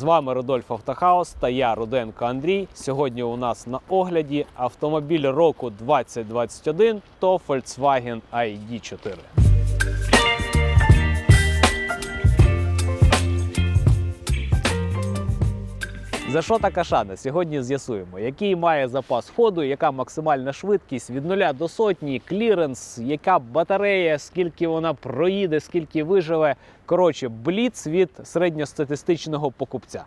З вами Рудольф Автохаус та я Руденко Андрій. Сьогодні у нас на огляді автомобіль року 2021 то Volkswagen ID4. За що така шана? Сьогодні з'ясуємо, який має запас ходу, яка максимальна швидкість від 0 до сотні, кліренс, яка батарея, скільки вона проїде, скільки виживе. Коротше, бліц від середньостатистичного покупця.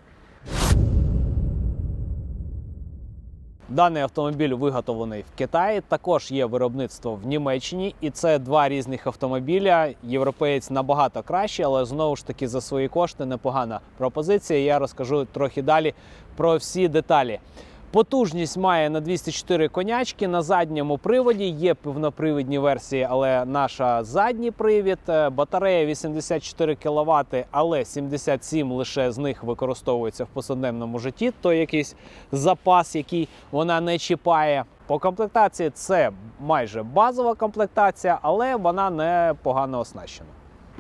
Даний автомобіль виготовлений в Китаї. Також є виробництво в Німеччині, і це два різних автомобіля. Європеєць набагато краще, але знову ж таки за свої кошти непогана пропозиція. Я розкажу трохи далі про всі деталі. Потужність має на 204 конячки на задньому приводі. Є повнопривідні версії, але наша задній привід. Е, Батарея 84 кВт, але 77 лише з них використовується в повсякденному житті. То якийсь запас, який вона не чіпає. По комплектації це майже базова комплектація, але вона не погано оснащена.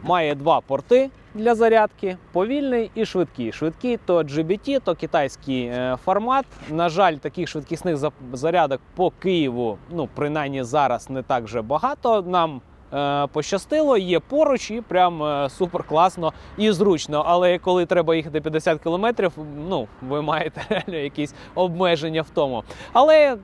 Має два порти для зарядки: повільний і швидкий. Швидкий то GBT, то китайський е, формат. На жаль, таких швидкісних за- зарядок по Києву, ну принаймні зараз не так вже багато. Нам е, пощастило, є поруч і прям е, супер класно і зручно. Але коли треба їхати 50 кілометрів, ну ви маєте реально якісь обмеження в тому. Але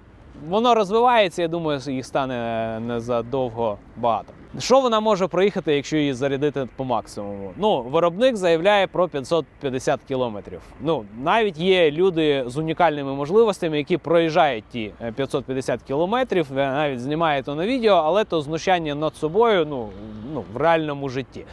воно розвивається, я думаю, їх стане не задовго багато. Що вона може проїхати, якщо її зарядити по максимуму? Ну, виробник заявляє про 550 кілометрів. Ну, навіть є люди з унікальними можливостями, які проїжджають ті е, 550 кілометрів, е, навіть знімають то на відео, але то знущання над собою ну, ну, в реальному житті.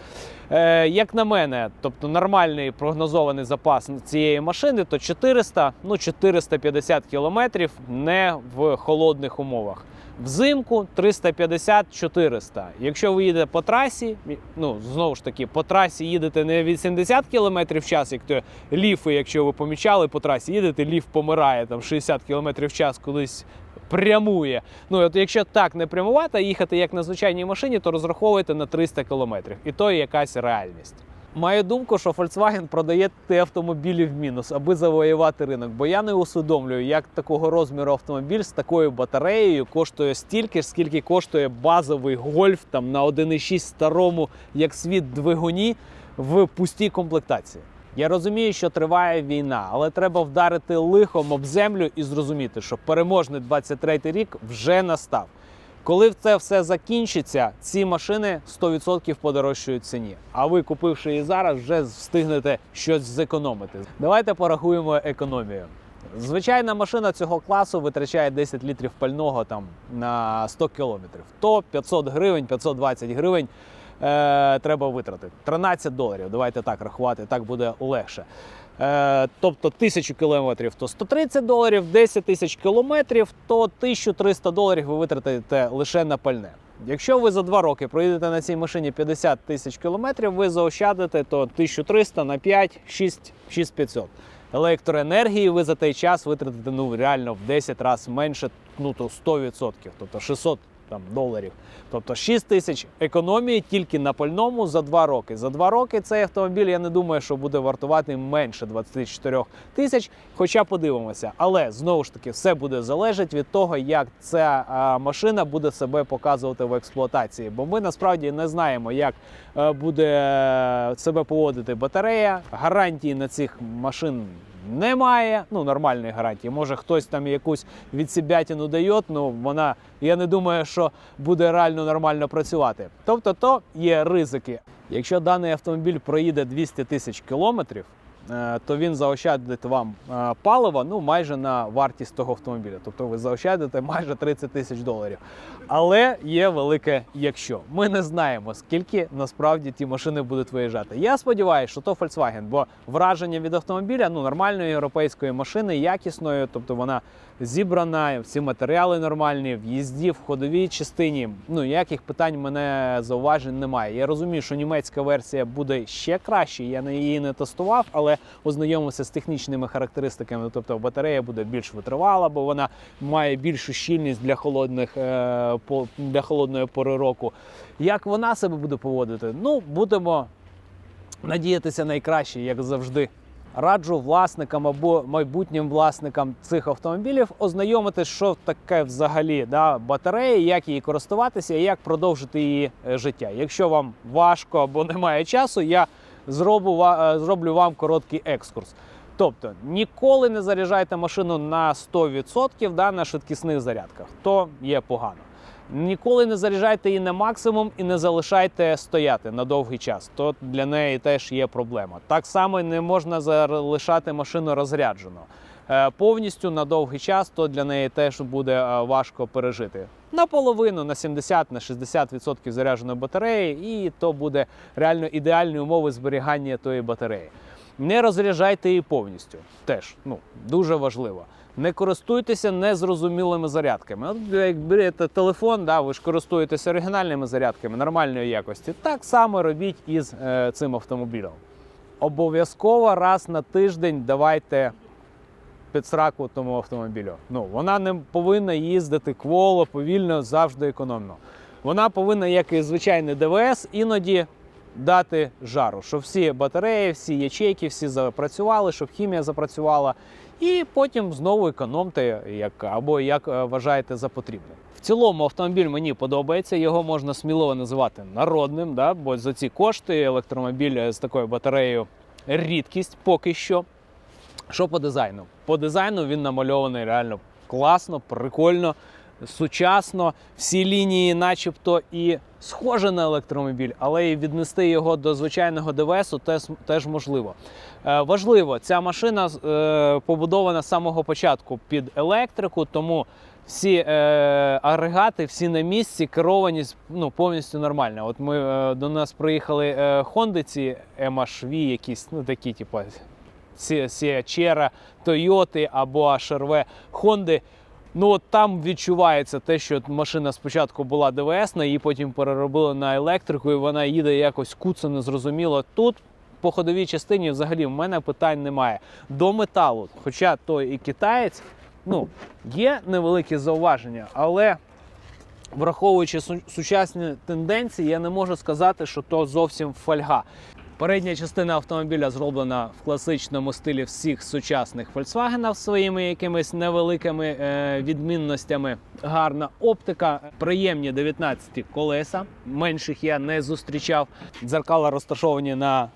Е, як на мене, тобто нормальний прогнозований запас цієї машини, то 400, ну 450 кілометрів не в холодних умовах. Взимку 350-400. Якщо ви їдете по трасі, ну знову ж таки, по трасі їдете не 80 км в час, як то ліфи, якщо ви помічали по трасі, їдете, ліф помирає там 60 км в час кудись прямує. Ну от якщо так не прямувати, а їхати як на звичайній машині, то розраховуйте на 300 км. І то є якась реальність. Маю думку, що Volkswagen продає ті автомобілі в мінус, аби завоювати ринок. Бо я не усвідомлюю, як такого розміру автомобіль з такою батареєю коштує стільки ж, скільки коштує базовий гольф там на 1,6 старому, як світ двигуні в пустій комплектації. Я розумію, що триває війна, але треба вдарити лихом об землю і зрозуміти, що переможний 23-й рік вже настав. Коли це все закінчиться, ці машини 100% подорожчають ціні. А ви, купивши її зараз, вже встигнете щось зекономити. Давайте порахуємо економію. Звичайна машина цього класу витрачає 10 літрів пального там на 100 кілометрів. То 500 гривень, 520 гривень е, треба витратити. 13 доларів. Давайте так рахувати, так буде легше. Е, тобто 1000 кілометрів то 130 доларів, 10 тисяч кілометрів, то 1300 доларів ви витратите лише на пальне. Якщо ви за два роки проїдете на цій машині 50 тисяч кілометрів, ви заощадите то 1300 на 5, 6, 6500. Електроенергії ви за той час витратите ну реально в 10 разів менше, ну то 100%, тобто 600 там, доларів. Тобто 6 тисяч економії тільки на пальному за 2 роки. За 2 роки цей автомобіль, я не думаю, що буде вартувати менше 24 тисяч. Хоча подивимося. Але знову ж таки, все буде залежати від того, як ця а, машина буде себе показувати в експлуатації. Бо ми насправді не знаємо, як е, буде е, себе поводити батарея. Гарантії на цих машин немає. Ну, нормальної гарантії. Може, хтось там якусь відсібятину дає, ну вона, я не думаю, що буде реально нормально працювати. Тобто, то є ризики. Якщо даний автомобіль проїде 200 тисяч кілометрів, то він заощадить вам е, палива ну, майже на вартість того автомобіля. Тобто ви заощадите майже 30 тисяч доларів. Але є велике якщо. Ми не знаємо, скільки насправді ті машини будуть виїжджати. Я сподіваюся, що то Volkswagen, бо враження від автомобіля ну, нормальної європейської машини, якісної, тобто вона зібрана, всі матеріали нормальні, в їзді, в ходовій частині. Ну ніяких питань мене зауважень немає. Я розумію, що німецька версія буде ще краще. Я її не тестував, але ознайомився з технічними характеристиками. Тобто батарея буде більш витривала, бо вона має більшу щільність для холодних е, для холодної пори року. Як вона себе буде поводити? Ну будемо надіятися найкраще, як завжди. раджу власникам або майбутнім власникам цих автомобілів ознайомитись, що таке взагалі да, батарея, як її користуватися і як продовжити її е, життя. Якщо вам важко або немає часу, я е, зроблю вам короткий екскурс. Тобто ніколи не заряджайте машину на 100% да, на швидкісних зарядках, то є погано. Ніколи не заряджайте її на максимум і не залишайте стояти на довгий час. То для неї теж є проблема. Так само не можна залишати машину розряджену. Е, Повністю на довгий час, то для неї теж буде е, важко пережити. Наполовину, на 70 на 60% зарядженої батареї, і то буде реально ідеальні умови зберігання тої батареї. Не розряджайте її повністю. Теж ну, дуже важливо. Не користуйтеся незрозумілими зарядками. От як берете телефон, да, ви ж користуєтеся оригінальними зарядками нормальної якості. Так само робіть із е, цим автомобілем. Обов'язково раз на тиждень давайте підсраку тому автомобілю. Ну, вона не повинна їздити кволо, повільно, завжди економно. Вона повинна, як і звичайний ДВС, іноді дати жару, щоб всі батареї, всі ячейки, всі запрацювали, щоб хімія запрацювала. І потім знову економте, як або як е, вважаєте за потрібне. В цілому автомобіль мені подобається. Його можна сміливо називати народним, да? бо за ці кошти електромобіль з такою батареєю рідкість поки що. Що по дизайну? По дизайну він намальований реально класно, прикольно, сучасно. Всі лінії, начебто, і схоже на електромобіль, але і віднести його до звичайного ДВСу теж, теж можливо. Е, важливо, ця машина е, побудована з самого початку під електрику, тому всі е, агрегати, всі на місці, керованість ну, повністю нормальна. От ми е, до нас приїхали е, Хонди, ці MHV якісь, ну такі, типу, Сіачера, Тойоти або HRV Хонди. Ну от там відчувається те, що машина спочатку була ДВС, її потім переробили на електрику, і вона їде якось куцо, незрозуміло. Тут по ходовій частині взагалі в мене питань немає. До металу, хоча той і китаєць, ну, є невеликі зауваження, але враховуючи сучасні тенденції, я не можу сказати, що то зовсім фольга. Передня частина автомобіля зроблена в класичному стилі всіх сучасних Volkswagen своїми якимись невеликими е, відмінностями. Гарна оптика, приємні 19 колеса. Менших я не зустрічав. Дзеркала розташовані на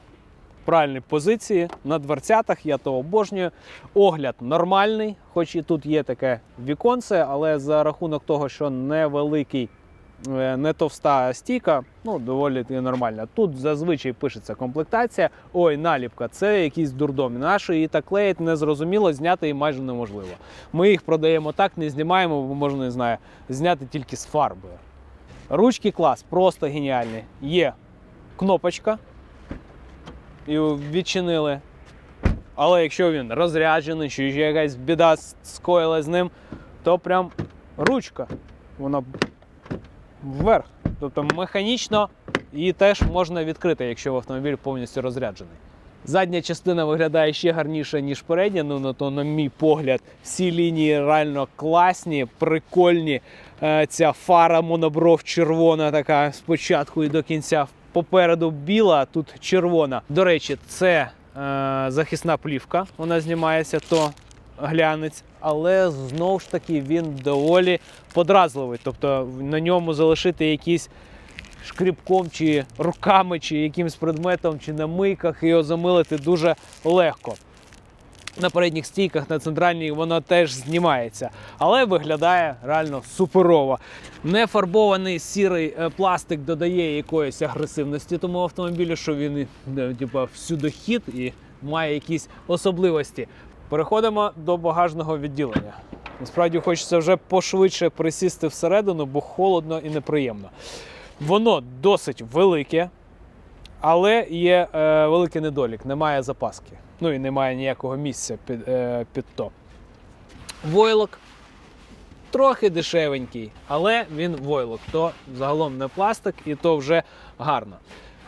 правильній позиції на дверцятах. Я то обожнюю. Огляд нормальний, хоч і тут є таке віконце, але за рахунок того, що невеликий не товста стійка, ну доволі нормальна. Тут зазвичай пишеться комплектація. Ой, наліпка, це якийсь дурдом. Нащо її так клеїть, незрозуміло, зняти її майже неможливо. Ми їх продаємо так, не знімаємо, бо можна не знаю, зняти тільки з фарбою. Ручки клас, просто геніальні. Є кнопочка. І відчинили. Але якщо він розряджений, чи якась біда скоїла з ним, то прям ручка. Вона вверх. Тобто механічно її теж можна відкрити, якщо автомобіль повністю розряджений. Задня частина виглядає ще гарніше, ніж передня. Ну на то, на мій погляд, всі лінії реально класні, прикольні. Е, Ця фара монобров червона, така спочатку і до кінця. Попереду біла, тут червона. До речі, це е, захисна плівка. Вона знімається, то глянець, але знову ж таки він доволі подразливий. Тобто на ньому залишити якісь шкрібком, чи руками, чи якимсь предметом, чи на мийках його замилити дуже легко. На передніх стійках, на центральній воно теж знімається, але виглядає реально суперово. Нефарбований сірий е, пластик додає якоїсь агресивності тому автомобілю, що він типу, всюдохід і має якісь особливості. Переходимо до багажного відділення. Насправді хочеться вже пошвидше присісти всередину, бо холодно і неприємно. Воно досить велике, але є е, великий недолік, немає запаски. Ну і немає ніякого місця під, е, під то. Войлок трохи дешевенький, але він войлок. То загалом не пластик, і то вже гарно.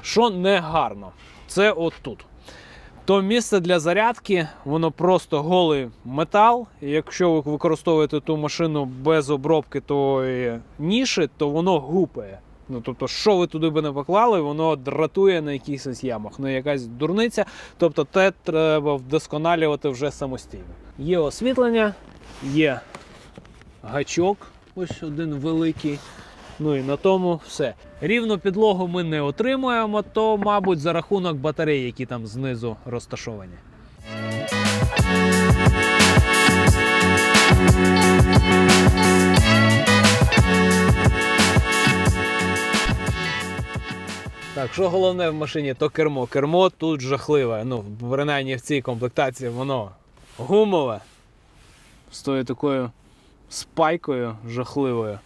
Що не гарно, це отут. То місце для зарядки, воно просто голий метал. Якщо ви використовуєте ту машину без обробки тої ніші, то воно гупає. Ну тобто, що ви туди би не поклали, воно дратує на якихось ямах. Ну якась дурниця. Тобто, те треба вдосконалювати вже самостійно. Є освітлення, є гачок, ось один великий. Ну і на тому все. Рівну підлогу ми не отримуємо, то, мабуть, за рахунок батарей, які там знизу розташовані. Так, що головне в машині, то кермо. Кермо тут жахливе. Ну, принаймні в цій комплектації воно гумове. З тою такою спайкою жахливою.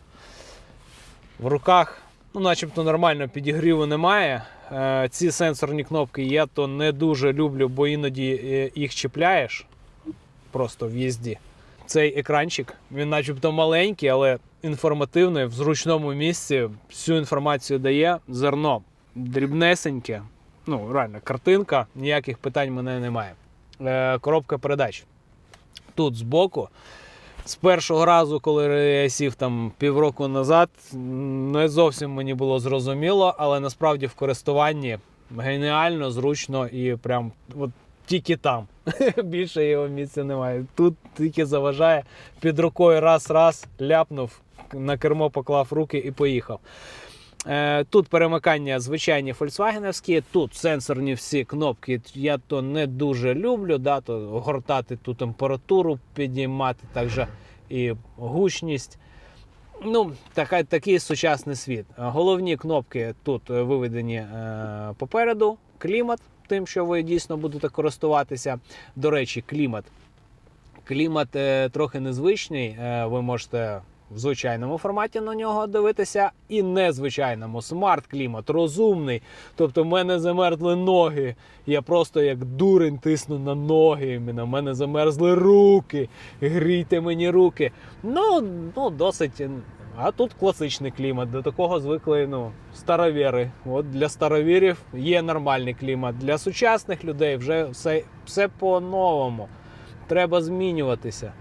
В руках, ну, начебто нормально підігріву немає. Е, ці сенсорні кнопки я то не дуже люблю, бо іноді е, їх чіпляєш просто в їзді. Цей екранчик, він начебто маленький, але інформативний, в зручному місці всю інформацію дає. Зерно дрібнесеньке. Ну, реально, картинка, ніяких питань мене немає. Е, коробка передач. Тут збоку. З першого разу, коли я сів там півроку назад, не зовсім мені було зрозуміло, але насправді в користуванні геніально, зручно і прям от тільки там. Більше його місця немає. Тут тільки заважає під рукою раз-раз ляпнув, на кермо поклав руки і поїхав. Е, Тут перемикання звичайні фольксвагенівські, тут сенсорні всі кнопки. Я то не дуже люблю, да, то гортати ту температуру, підіймати також і гучність. Ну, така, такий сучасний світ. Головні кнопки тут виведені е, попереду. Клімат, тим, що ви дійсно будете користуватися. До речі, клімат. Клімат е, трохи незвичний. Е, ви можете в звичайному форматі на нього дивитися, і незвичайному. Смарт-клімат, розумний. Тобто, в мене замерзли ноги. Я просто як дурень тисну на ноги. На мене замерзли руки. Грійте мені руки. Ну, ну досить. А тут класичний клімат. До такого звикли ну, старовіри. От для старовірів є нормальний клімат. Для сучасних людей вже все, все по-новому. Треба змінюватися.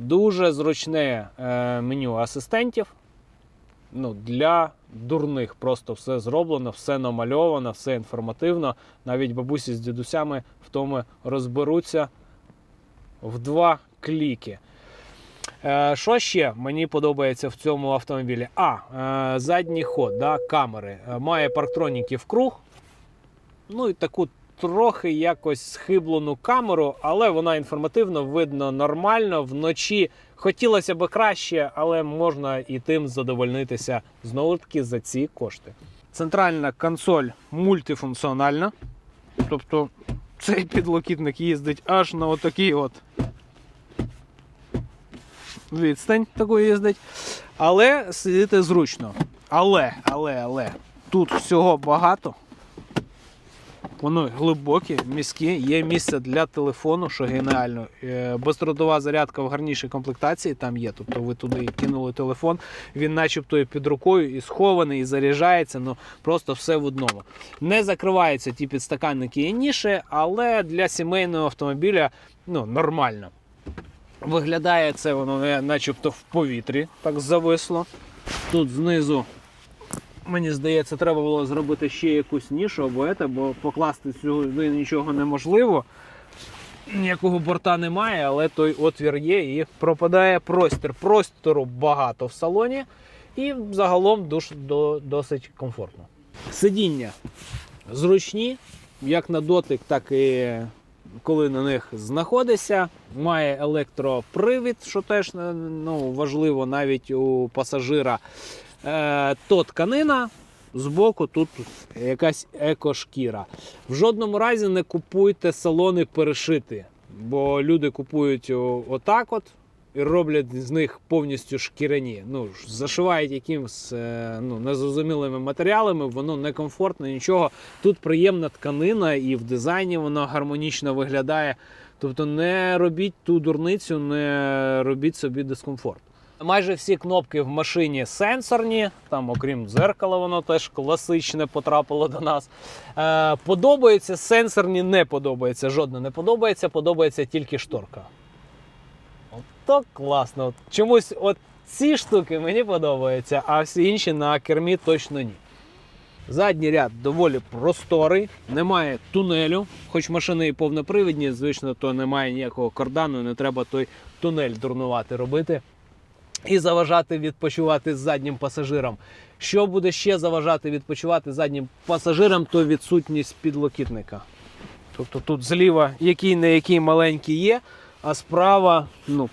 Дуже зручне е, меню асистентів. Ну, для дурних просто все зроблено, все намальовано, все інформативно. Навіть бабусі з дідусями в тому розберуться в два кліки. Е, що ще мені подобається в цьому автомобілі? А, е, задній ход, да, камери. Має парктроніки в круг. Ну і таку трохи якось схиблену камеру, але вона інформативно видно нормально. Вночі хотілося б краще, але можна і тим задовольнитися знову ж таки за ці кошти. Центральна консоль мультифункціональна. Тобто цей підлокітник їздить аж на отакий от відстань таку їздить. Але сидіти зручно. Але, але, але, тут всього багато. Воно глибоке, міське, є місце для телефону, що геніально. Е, Бездротова зарядка в гарнішій комплектації там є. Тобто ви туди кинули телефон, він начебто і під рукою, і схований, і заряджається, ну просто все в одному. Не закриваються ті підстаканники і ніші, але для сімейного автомобіля ну, нормально. Виглядає це воно е, начебто в повітрі, так зависло. Тут знизу Мені здається, треба було зробити ще якусь нішу або це, бо покласти сюди нічого неможливо. Ніякого борта немає, але той отвір є і пропадає простір. Простору багато в салоні і загалом душ, до, досить комфортно. Сидіння зручні, як на дотик, так і коли на них знаходишся. Має електропривід, що теж ну, важливо навіть у пасажира. Е, то тканина, збоку тут якась екошкіра. В жодному разі не купуйте салони перешити, бо люди купують отак от. І роблять з них повністю шкіряні. Ну, зашивають якимось е, ну, незрозумілими матеріалами, воно некомфортно, нічого. Тут приємна тканина, і в дизайні воно гармонічно виглядає. Тобто не робіть ту дурницю, не робіть собі дискомфорт. Майже всі кнопки в машині сенсорні, там, окрім дзеркала, воно теж класичне потрапило до нас. Е, подобається, сенсорні не подобається. Жодне не подобається, подобається тільки шторка. От то класно. Чомусь от ці штуки мені подобаються, а всі інші на кермі точно ні. Задній ряд доволі просторий, немає тунелю, хоч машини і повнопривідні, звично, то немає ніякого кордану, не треба той тунель дурнувати робити і заважати відпочивати з заднім пасажиром. Що буде ще заважати відпочивати заднім пасажирам, то відсутність підлокітника. Тобто тут зліва який не який маленький є, а справа, ну,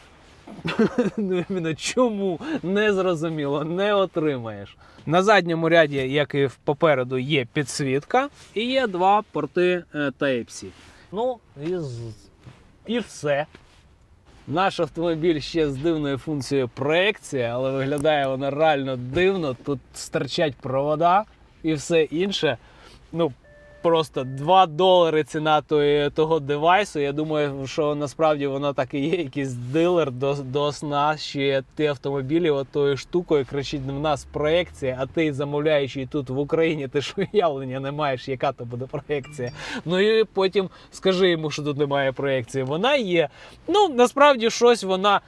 ну чому не зрозуміло, не отримаєш. На задньому ряді, як і попереду, є підсвітка і є два порти е, Type-C. Ну, і, і все. Наш автомобіль ще з дивною функцією проекція, але виглядає вона реально дивно. Тут стирчать провода і все інше. Ну, просто 2 долари ціна того девайсу. Я думаю, що насправді воно так і є, якийсь дилер до, до оснащує ті автомобілі отою штукою, кричить в нас проекція, а ти замовляючий тут в Україні, ти ж уявлення не маєш, яка то буде проекція. Ну і потім скажи йому, що тут немає проекції. Вона є. Ну, насправді щось вона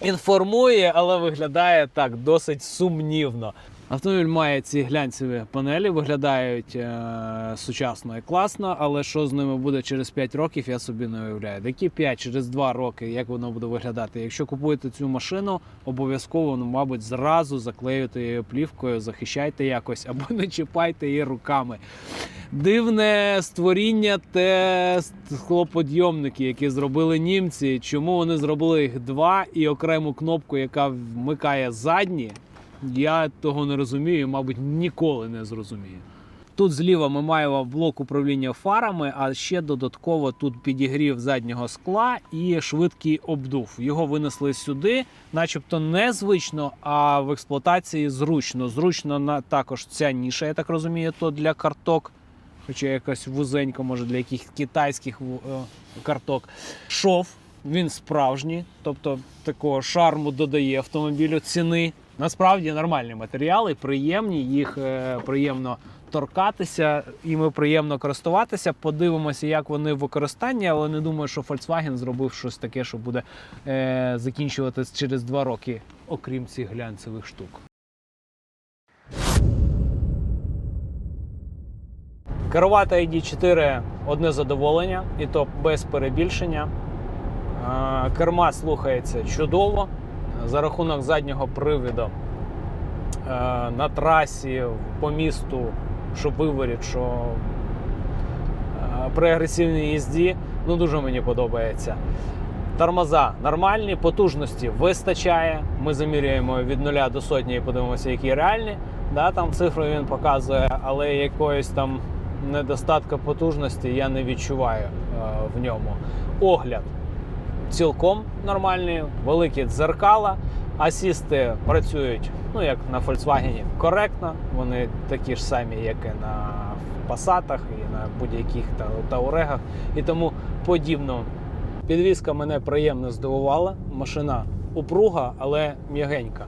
інформує, але виглядає так досить сумнівно. Автомобіль має ці глянцеві панелі, виглядають е, сучасно і класно, але що з ними буде через 5 років, я собі не уявляю. Які 5 через 2 роки, як воно буде виглядати? Якщо купуєте цю машину, обов'язково, ну, мабуть, зразу заклеюйте її плівкою, захищайте якось або не чіпайте її руками. Дивне створіння те склоподйомники, які зробили німці. Чому вони зробили їх два і окрему кнопку, яка вмикає задні? Я того не розумію, мабуть, ніколи не зрозумію. Тут зліва ми маємо блок управління фарами, а ще додатково тут підігрів заднього скла і швидкий обдув. Його винесли сюди, начебто незвично, а в експлуатації зручно. Зручно на також ця ніша, я так розумію, то для карток. Хоча якось вузенько, може для якихось китайських е, карток. Шов, він справжній, тобто такого шарму додає автомобілю ціни. Насправді нормальні матеріали, приємні, їх е, приємно торкатися, іми приємно користуватися. Подивимося, як вони в використанні, але не думаю, що Volkswagen зробив щось таке, що буде е, закінчуватись через два роки, окрім цих глянцевих штук. Керувати ID4 одне задоволення, і то без перебільшення. Е, Керма слухається чудово за рахунок заднього привіду е, на трасі по місту, що виворіть, що е, при агресивній їзді, ну дуже мені подобається. Тормоза нормальні, потужності вистачає. Ми замірюємо від 0 до сотні і подивимося, які реальні. Да, там цифру він показує, але якоїсь там недостатку потужності я не відчуваю е, в ньому. Огляд цілком нормальні, великі дзеркала, асісти працюють, ну як на Volkswagen, коректно. Вони такі ж самі, як і на Passatах, і на будь-яких таурегах і тому подібно. Підвізка мене приємно здивувала. Машина упруга, але м'ягенька.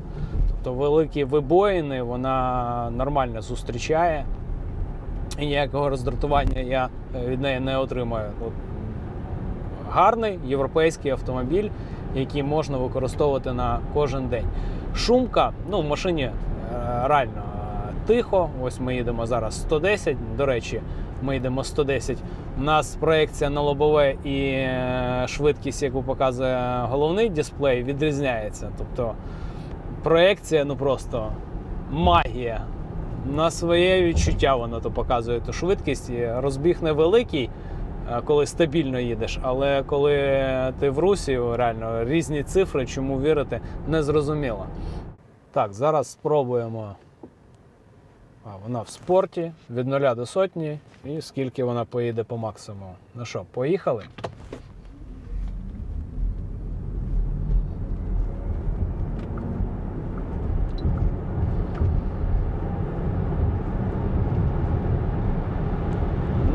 Тобто великі вибоїни вона нормально зустрічає. І ніякого роздратування я е, від неї не отримаю. Гарний європейський автомобіль, який можна використовувати на кожен день. Шумка, ну в машині е, реально е, тихо. Ось ми їдемо зараз 110. До речі, ми йдемо 110. У нас проекція на лобове і е, швидкість, яку показує головний дисплей, відрізняється. Тобто проекція, ну просто магія. На своє відчуття воно то показує ту швидкість. Розбіг невеликий, коли стабільно їдеш, але коли ти в русі, реально різні цифри, чому вірити, не зрозуміло. Так, зараз спробуємо. А, вона в спорті від 0 до сотні, і скільки вона поїде по максимуму. Ну що, поїхали?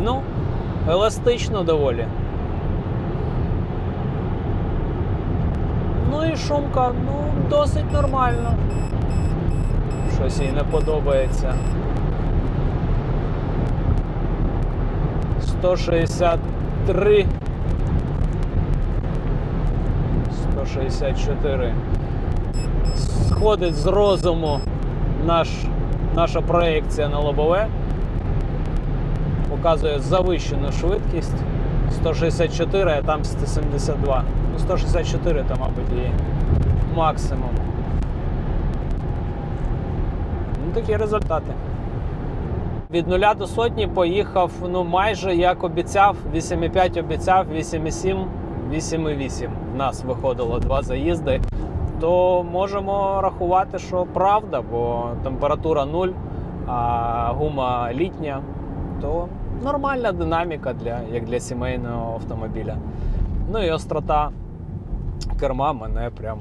Ну, еластично доволі. Ну і шумка, ну, досить нормально. Щось їй не подобається. 163. 164. сходить з розуму наш, наша проекція на лобове. Показує завищену швидкість 164, а там 172. Ну, 164 то, мабуть, і максимум. Ну, такі результати. Від нуля до сотні поїхав ну майже як обіцяв. 8,5 обіцяв, 8,7, 8,8. В нас виходило два заїзди. То можемо рахувати, що правда, бо температура 0, а гума літня, то нормальна динаміка для, як для сімейного автомобіля. Ну і острота керма мене прям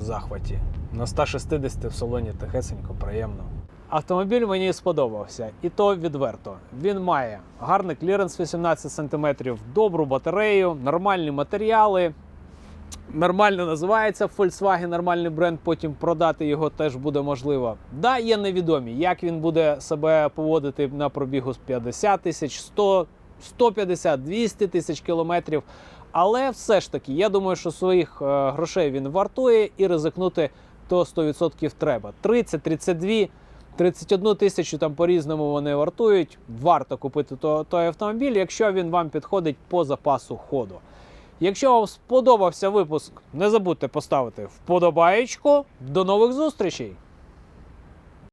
в захваті. На 160 в салоні тихесенько, приємно. Автомобіль мені сподобався, і то відверто. Він має гарний кліренс 18 см, добру батарею, нормальні матеріали. Нормально називається Volkswagen, нормальний бренд. Потім продати його теж буде можливо. Да, є невідомі, як він буде себе поводити на пробігу з 50 тисяч, 100, 150, 200 тисяч кілометрів. Але все ж таки, я думаю, що своїх е, грошей він вартує і ризикнути то 100% треба. 30, 32, 31 тисячу там по-різному вони вартують. Варто купити то- той автомобіль, якщо він вам підходить по запасу ходу. Якщо вам сподобався випуск, не забудьте поставити вподобаєчку. До нових зустрічей!